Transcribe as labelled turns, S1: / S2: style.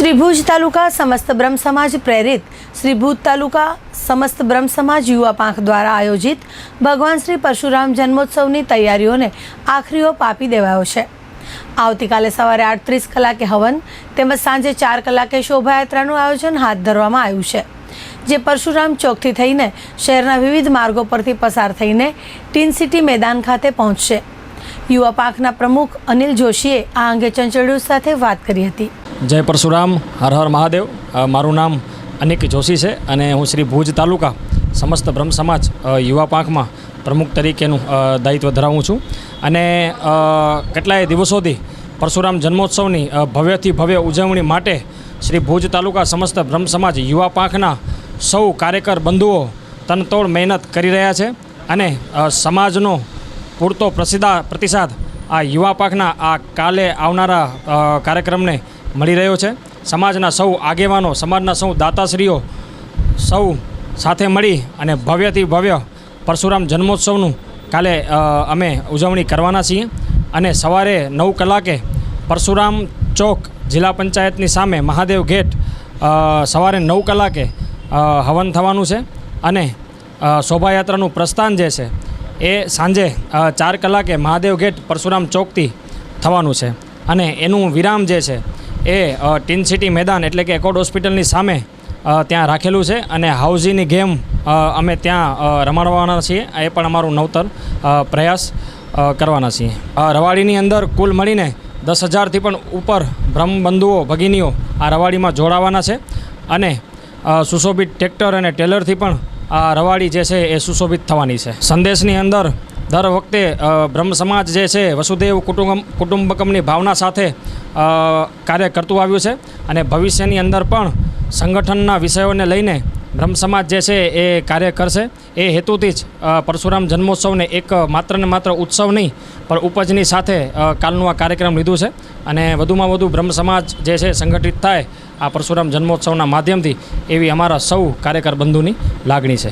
S1: શ્રી ભુજ તાલુકા સમસ્ત બ્રહ્મ સમાજ પ્રેરિત શ્રી ભુજ તાલુકા સમસ્ત બ્રહ્મ સમાજ યુવા પાંખ દ્વારા આયોજિત ભગવાન શ્રી પરશુરામ જન્મોત્સવની તૈયારીઓને આખરી ઓપ આપી દેવાયો છે. આવતીકાલે સવારે આઠત્રીસ કલાકે હવન તેમજ સાંજે ચાર કલાકે શોભાયાત્રાનું આયોજન હાથ ધરવામાં આવ્યું છે. જે પરશુરામ ચોકથી થઈને શહેરના વિવિધ માર્ગો પરથી પસાર થઈને ટીન સિટી મેદાન ખાતે પહોંચશે. યુવા પાંખના પ્રમુખ અનિલ જોશીએ આ અંગે ચંચળ સાથે વાત કરી હતી.
S2: જય પરશુરામ, હર હર મહાદેવ. મારું નામ અનિક જોશી છે અને હું શ્રી ભુજ તાલુકા સમસ્ત બ્રહ્મ સમાજ યુવા પાંખમાં પ્રમુખ તરીકેનું દાયિત્વ ધરાવું છું. અને કેટલાય દિવસોથી પરશુરામ જન્મોત્સવની ભવ્યથી ભવ્ય ઉજવણી માટે શ્રી ભુજ તાલુકા સમસ્ત બ્રહ્મ સમાજ યુવા પાંખના સૌ કાર્યકર બંધુઓ તનતોડ મહેનત કરી રહ્યા છે અને સમાજનો પૂરતો પ્રસિદ્ધા પ્રતિસાદ આ યુવા પાકના આ કાલે આવનારા કાર્યક્રમને મળી રહ્યો છે. સમાજના સૌ આગેવાનો, સમાજના સૌ દાતાશ્રીઓ સૌ સાથે મળી અને ભવ્યથી ભવ્ય પરશુરામ જન્મોત્સવનું કાલે અમે ઉજવણી કરવાના છીએ અને સવારે નવ કલાકે પરશુરામ ચોક જિલ્લા પંચાયતની સામે મહાદેવ ગેટ સવારે નવ કલાકે હવન થવાનું છે અને શોભાયાત્રાનું પ્રસ્થાન જે છે એ સાંજે ચાર કલાકે મહાદેવ ગેટ પરશુરામ ચોકથી થવાનું છે. અને એનું વિરામ જે છે, એ ટીન સિટી મેદાન એટલે કે એકોડ હોસ્પિટલની સામે ત્યાં રાખેલું છે. અને હાઉઝીની ગેમ અમે ત્યાં રમાડવાના છીએ. એ પણ અમારું નવતર પ્રયાસ કરવાના છીએ. રવાડીની અંદર કુલ મળીને દસ હજારથી પણ ઉપર બ્રહ્મબંધુઓ, ભગિનીઓ આ રવાડીમાં જોડાવાના છે. અને સુશોભિત ટ્રેક્ટર અને ટેલરથી પણ આ રવાડી જે છે એ સુશોભિત થવાની છે. સંદેશની અંદર દર વખતે બ્રહ્મ સમાજ જે છે, વસુદેવ કુટુંબ, કુટુંબકમની ભાવના સાથે કાર્ય કરતું આવ્યું છે અને ભવિષ્યની અંદર પણ સંગઠનના વિષયોને લઈને બ્રહ્મ સમાજ જે છે એ કાર્ય કરશે. એ હેતુથી જ પરશુરામ જન્મોત્સવને એક માત્ર ને માત્ર ઉત્સવ નહીં, પણ ઉપજની સાથે કાલનું આ કાર્યક્રમ લીધું છે. અને વધુમાં વધુ બ્રહ્મ સમાજ જે છે સંગઠિત થાય, આ પરશુરામ જન્મોત્સવના માધ્યમથી એવી અમારા સૌ કાર્યકર બંધુની લાગણી છે.